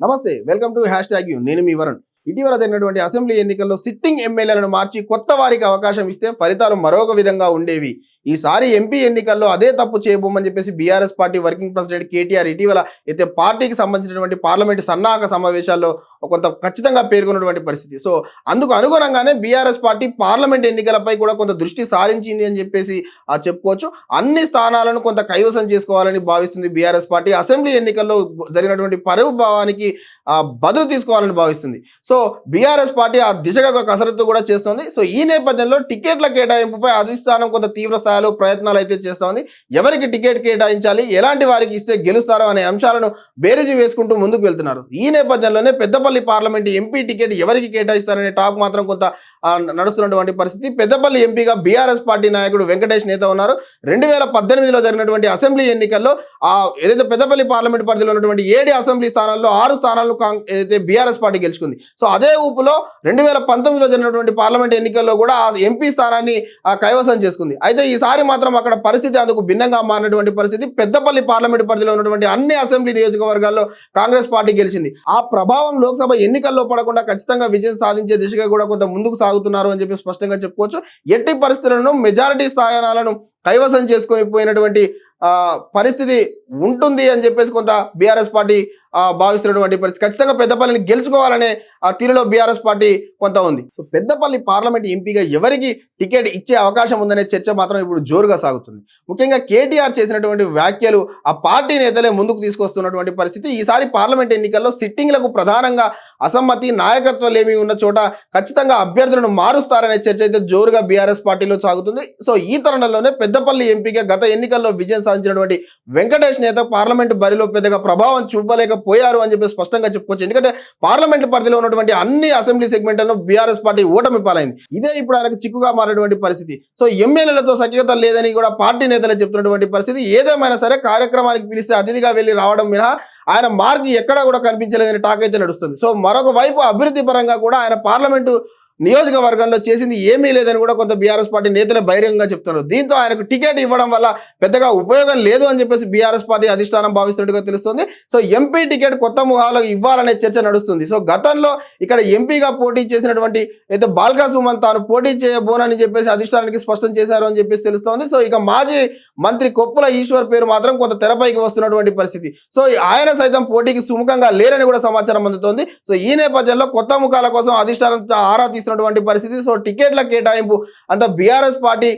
నమస్తే welcome to hashtag you. నేను మీ వరుణ్. ఇటీవల జరిగినటువంటి అసెంబ్లీ ఎన్నికల్లో సిట్టింగ్ ఎమ్మెల్యేలను మార్చి కొత్త వారికి అవకాశం ఇస్తే ఫలితాలు మరొక విధంగా ఉండేవి. ఈసారి ఎంపీ ఎన్నికల్లో అదే తప్పు చేయబోమని చెప్పేసి BRS party working president KTR ఇటీవల అయితే పార్టీకి సంబంధించినటువంటి పార్లమెంట్ సన్నాహక సమావేశాల్లో కొంత ఖచ్చితంగా పేర్కొన్నటువంటి పరిస్థితి. సో అందుకు అనుగుణంగానే బీఆర్ఎస్ పార్టీ పార్లమెంట్ ఎన్నికలపై కూడా కొంత దృష్టి సారించింది అని చెప్పేసి ఆ చెప్పుకోవచ్చు. అన్ని స్థానాలను కొంత కైవసం చేసుకోవాలని భావిస్తుంది బీఆర్ఎస్ పార్టీ. అసెంబ్లీ ఎన్నికల్లో జరిగినటువంటి పరువు భావానికి బదులు తీసుకోవాలని భావిస్తుంది. సో బీఆర్ఎస్ పార్టీ ఆ దిశగా ఒక కసరత్తు కూడా చేస్తోంది. సో ఈ నేపథ్యంలో టికెట్ల కేటాయింపుపై అధిష్టానం కొంత తీవ్ర స్థాయిలో ప్రయత్నాలు అయితే చేస్తోంది. ఎవరికి టికెట్ కేటాయించాలి ఎలాంటి వారికి ఇస్తే గెలుస్తారో అనే అంశాలను బేరీజు వేసుకుంటూ ముందుకు వెళ్తున్నారు. ఈ నేపథ్యంలోనే పెద్దపల్లి పార్లమెంట్ ఎంపీ టికెట్ ఎవరికి కేటాయిస్తారనే టాక్ మాత్రం కొంత నడుస్తున్నటువంటి పరిస్థితి. పెద్దపల్లి ఎంపీగా బీఆర్ఎస్ పార్టీ నాయకుడు వెంకటేష్ నేత ఉన్నారు. రెండు వేల పద్దెనిమిదిలో జరిగినటువంటి అసెంబ్లీ ఎన్నికల్లో ఆ ఏదైతే పెద్దపల్లి పార్లమెంట్ పరిధిలో ఉన్నటువంటి ఏడు అసెంబ్లీ స్థానాల్లో ఆరు స్థానాలను ఏదైతే బీఆర్ఎస్ పార్టీ గెలుచుకుంది. సో అదే ఊపులో రెండు వేల పంతొమ్మిదిలో జరిగినటువంటి పార్లమెంట్ ఎన్నికల్లో కూడా ఆ ఎంపీ స్థానాన్ని కైవసం చేసుకుంది. అయితే ఈసారి మాత్రం అక్కడ పరిస్థితి అందుకు భిన్నంగా మారినటువంటి పరిస్థితి. పెద్దపల్లి పార్లమెంట్ పరిధిలో ఉన్నటువంటి అన్ని అసెంబ్లీ నియోజకవర్గాల్లో కాంగ్రెస్ పార్టీ గెలిచింది. ఆ ప్రభావం లోక్సభ ఎన్నికల్లో పడకుండా ఖచ్చితంగా విజయం సాధించే దిశగా కూడా కొంత ముందుకు సాగుతున్నారు అని చెప్పి స్పష్టంగా చెప్పుకోవచ్చు. ఎట్టి పరిస్థితులను మెజారిటీ స్థానాలను కైవసం చేసుకొని పోయినటువంటి పరిస్థితి ఉంటుంది అని చెప్పేసి కొంత బీఆర్ఎస్ పార్టీ భావిస్తున్నటువంటి పరిస్థితి. ఖచ్చితంగా పెద్దపల్లిని గెలుచుకోవాలనే ఆ తీరులో బీఆర్ఎస్ పార్టీ కొంత ఉంది. సో పెద్దపల్లి పార్లమెంట్ ఎంపీగా ఎవరికి టికెట్ ఇచ్చే అవకాశం ఉందనే చర్చ మాత్రం ఇప్పుడు జోరుగా సాగుతుంది. ముఖ్యంగా కేటీఆర్ చేసినటువంటి వ్యాఖ్యలు ఆ పార్టీ నేతలే ముందుకు తీసుకొస్తున్నటువంటి పరిస్థితి. ఈసారి పార్లమెంట్ ఎన్నికల్లో సిట్టింగ్లకు ప్రధానంగా అసమ్మతి నాయకత్వం ఏమి ఉన్న చోట ఖచ్చితంగా అభ్యర్థులను మారుస్తారనే చర్చ అయితే జోరుగా బీఆర్ఎస్ పార్టీలో సాగుతుంది. సో ఈ తరుణంలోనే పెద్దపల్లి ఎంపీగా గత ఎన్నికల్లో విజయం సాధించినటువంటి వెంకటేష్ నేత పార్లమెంట్ బరిలో పెద్దగా ప్రభావం చూపలేకపోయారు అని చెప్పి స్పష్టంగా చెప్పుకోవచ్చు. ఎందుకంటే పార్లమెంట్ పరిధిలో ఉన్నటువంటి అన్ని అసెంబ్లీ సెగ్మెంట్లను బీఆర్ఎస్ పార్టీ ఓటమి పాలైంది ఇదే ఇప్పుడు ఆయనకు చిక్కుగా మారినటువంటి పరిస్థితి. సో ఎమ్మెల్యేలతో సఖ్యత లేదని కూడా పార్టీ నేతలే చెప్తున్నటువంటి పరిస్థితి. ఏదేమైనా సరే కార్యక్రమానికి పిలిస్తే అతిథిగా వెళ్ళి రావడం మినహా ఆయన మార్క్ ఎక్కడా కూడా కనిపించలేదని టాక్ అయితే నడుస్తుంది. సో మరొక వైపు అభివృద్ధి పరంగా కూడా ఆయన పార్లమెంటు నియోజకవర్గంలో చేసింది ఏమీ లేదని కూడా కొంత బీఆర్ఎస్ పార్టీ నేతలు బహిరంగంగా చెప్తున్నారు. దీంతో ఆయనకు టికెట్ ఇవ్వడం వల్ల పెద్దగా ఉపయోగం లేదు అని చెప్పేసి బీఆర్ఎస్ పార్టీ అధిష్టానం భావిస్తున్నట్టుగా తెలుస్తుంది. సో ఎంపీ టికెట్ కొత్త ముఖాలకు ఇవ్వాలనే చర్చ నడుస్తుంది. సో గతంలో ఇక్కడ ఎంపీగా పోటీ చేసినటువంటి అయితే బాల్కా సుమన్ తాను పోటీ చేయబోనని చెప్పేసి అధిష్టానానికి స్పష్టం చేశారు అని చెప్పేసి తెలుస్తోంది. సో ఇక మాజీ మంత్రి కొప్పుల ఈశ్వర్ పేరు మాత్రం కొంత తెరపైకి వస్తున్నటువంటి పరిస్థితి. సో ఆయన సైతం పోటీకి సుముఖంగా లేరని కూడా సమాచారం అందుతోంది. సో ఈ నేపథ్యంలో కొత్త ముఖాల కోసం అధిష్టానం ఆరా తీస్తున్నటువంటి పరిస్థితి. సో టికెట్ల కేటాయింపు అంత బీఆర్ఎస్ పార్టీ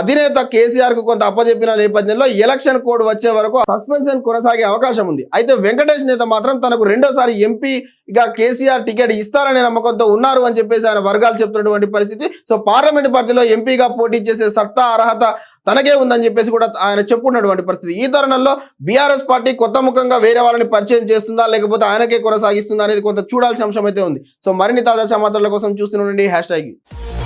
అధినేత కేసీఆర్కు కొంత అప్పజెప్పిన నేపథ్యంలో ఎలక్షన్ కోడ్ వచ్చే వరకు సస్పెన్షన్ కొనసాగే అవకాశం ఉంది. అయితే వెంకటేష్ నేత మాత్రం తనకు రెండోసారి ఎంపీ ఇక కేసీఆర్ టికెట్ ఇస్తారనే నమ్మకంతో ఉన్నారు అని చెప్పేసి ఆయన వర్గాలు చెప్తున్నటువంటి పరిస్థితి. సో పార్లమెంట్ పరిధిలో ఎంపీగా పోటీ చేసే సత్తా అర్హత తనకే ఉందని చెప్పేసి కూడా ఆయన చెప్పుకున్నటువంటి పరిస్థితి. ఈ తరుణంలో బీఆర్ఎస్ పార్టీ కొత్త ముఖంగా వేరే వాళ్ళని పరిచయం చేస్తుందా లేకపోతే ఆయనకే కొనసాగిస్తుందా అనేది కొంత చూడాల్సిన అంశం అయితే ఉంది. సో మరిన్ని తాజా సమాచారాల కోసం చూస్తూనే హ్యాష్ ట్యాగ్ #E.